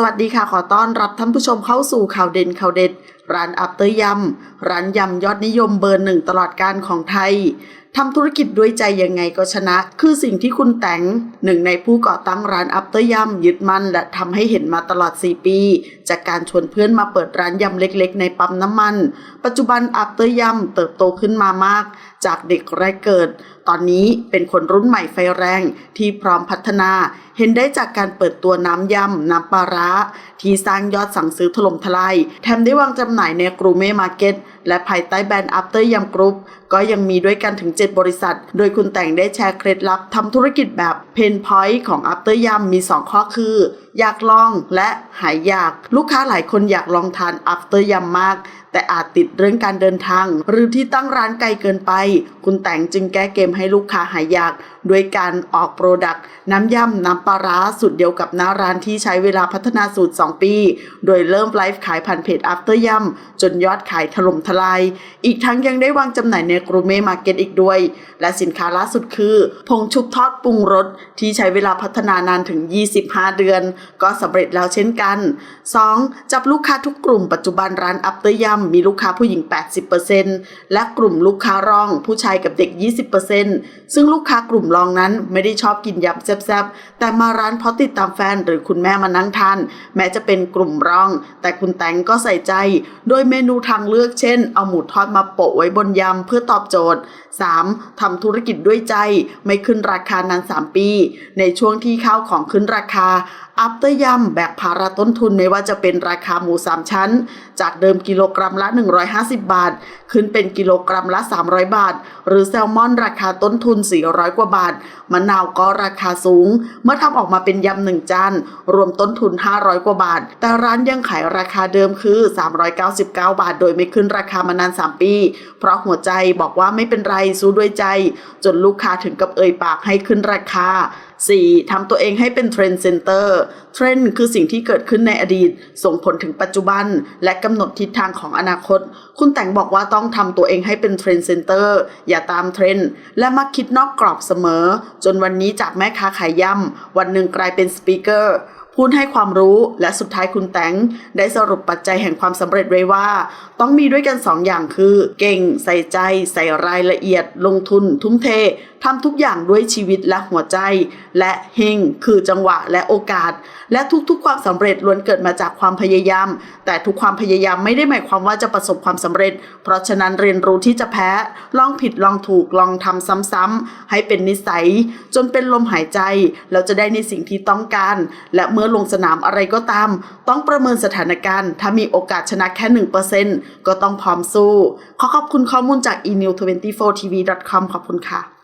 สวัสดีค่ะ ขอต้อนรับท่านผู้ชมเข้าสู่ข่าวเด่นข่าวเด็ด ร้านอัปเตอร์ยำร้านยำยอดนิยมเบอร์หนึ่งตลอดการของไทย ทำธุรกิจด้วยใจยังไงก็ชนะ คือสิ่งที่คุณแตงหนึ่งในผู้ก่อตั้งร้านอัปเตอร์ยำยึดมั่นและทำให้เห็นมาตลอด 4 ปี จากการชวนเพื่อนมาเปิดร้านยำเล็กๆ ในปั๊มน้ำมัน ปัจจุบันอัปเตอร์ยำเติบโตขึ้นมามาก จากเด็กแรกเกิด ตอนนี้เป็นคนรุ่นใหม่ไฟแรงที่พร้อมพัฒนา เห็นได้จากการเปิดตัวน้ำยำน้ำปลาร้าที่สร้างยอดสั่งซื้อถล่มทลายแถมได้วางจำหน่ายในกรูเม่มาร์เก็ตและภายใต้แบรนด์อัปเตอร์ยำกรุ๊ปก็ยังมีด้วยกันถึง 7 บริษัท โดยคุณแต่งได้แชร์เคล็ดลับทำธุรกิจแบบเพนพอยต์ของอัปเตอร์ยำมี 2 ข้อคือ อยากลองและหายอยากลูกค้าหลายคนอยากลองทานอัปเตอร์ยำมาก แต่อาจติดเรื่องการเดินทาง หรือที่ตั้งร้านไกลเกินไป คุณแต่งจึงแก้เกมให้ลูกค้าหายอยากด้วยการออกโปรดักต์น้ำยำน้ำปลาร้าสูตรเดียวกับหน้าร้านที่ใช้เวลาพัฒนาสูตร 2 ปี โดยเริ่มไลฟ์ขายผ่านเพจ After ยำจนยอดขายถล่มทลาย อีกทั้งยังได้วางจำหน่ายในกรูเม่มาร์เก็ตอีกด้วย และสินค้าล่าสุดคือ ผงชุบทอดปรุงรสที่ใช้เวลาพัฒนานานถึง 25 เดือนก็สำเร็จแล้วเช่นกัน 2. จับลูกค้าทุกกลุ่มปัจจุบันร้าน After ยำมีลูกค้าผู้หญิง 80%และกลุ่มลูกค้ารองผู้ชายกับเด็ก 20%ซึ่งลูกค้ากลุ่มรองนั้นไม่ได้ชอบกินยำแซ่บๆ แต่มาร้านเพราะติดตามแฟนหรือคุณแม่มานั่งทานแม้จะเป็นกลุ่มรอง แต่คุณแตงก็ใส่ใจ โดยเมนูทางเลือกเช่น เอาหมูทอดมาโปะไว้บนยำเพื่อตอบโจทย์ 3. ทำธุรกิจด้วยใจไม่ขึ้นราคานาน 3 ปี ในช่วงที่ข้าวของขึ้นราคาอัปเตอร์ยำแบกภาระต้นทุนไม่ว่าจะเป็นราคาหมู 3 ชั้น จากเดิมกิโลกรัมละ 150 บาท ขึ้นเป็นกิโลกรัมละ 300 บาท หรือแซลมอนราคาต้นทุน 400 กว่าบาท มะนาวก็ราคาสูง เมื่อทำออกมาเป็นยำหนึ่งจานรวมต้นทุน 500 กว่าบาท แต่ร้านยังขายราคาเดิมคือ 399 บาท โดยไม่ขึ้นราคามานาน 3 ปี เพราะหัวใจบอกว่าไม่เป็นไรสู้ด้วยใจ จนลูกค้าถึงกับเอ่ยปากให้ขึ้นราคา 4. ทำตัวเองให้เป็นเทรนด์เซนเตอร์เทรนด์คือสิ่งที่เกิดขึ้นในอดีต ส่งผลถึงปัจจุบัน และกำหนดทิศทางของอนาคต คุณแต่งบอกว่าต้องทำตัวเองให้เป็นเทรนด์เซนเตอร์อย่าตามเทรนด์และมักคิดนอกกรอบเสมอ จนวันนี้จากแม่ค้าขายย่ำวันหนึ่งกลายเป็นสปีกเกอร์พูดให้ความรู้และสุดท้ายคุณแตงได้สรุปปัจจัยแห่งความสำเร็จไว้ว่า ต้องมีด้วยกันสองอย่างคือ เก่ง ใส่ใจ ใส่รายละเอียด ลงทุน ทุ่มเททำทุกอย่างด้วยชีวิตและหัวใจ และเฮงคือจังหวะและโอกาส และทุกๆ ความสำเร็จล้วนเกิดมาจากความพยายาม แต่ทุกความพยายามไม่ได้หมายความว่าจะประสบความสำเร็จ เพราะฉะนั้นเรียนรู้ที่จะแพ้ลองผิดลองถูกลองทำซ้ำๆให้เป็นนิสัย จนเป็นลมหายใจเราจะได้ในสิ่งที่ต้องการ และเมื่อลงสนามอะไรก็ตาม ต้องประเมินสถานการณ์ ถ้ามีโอกาสชนะแค่ 1%ก็ต้องพร้อมสู้ ขอขอบคุณข้อมูลจาก e-new24tv.com ขอบคุณค่ะ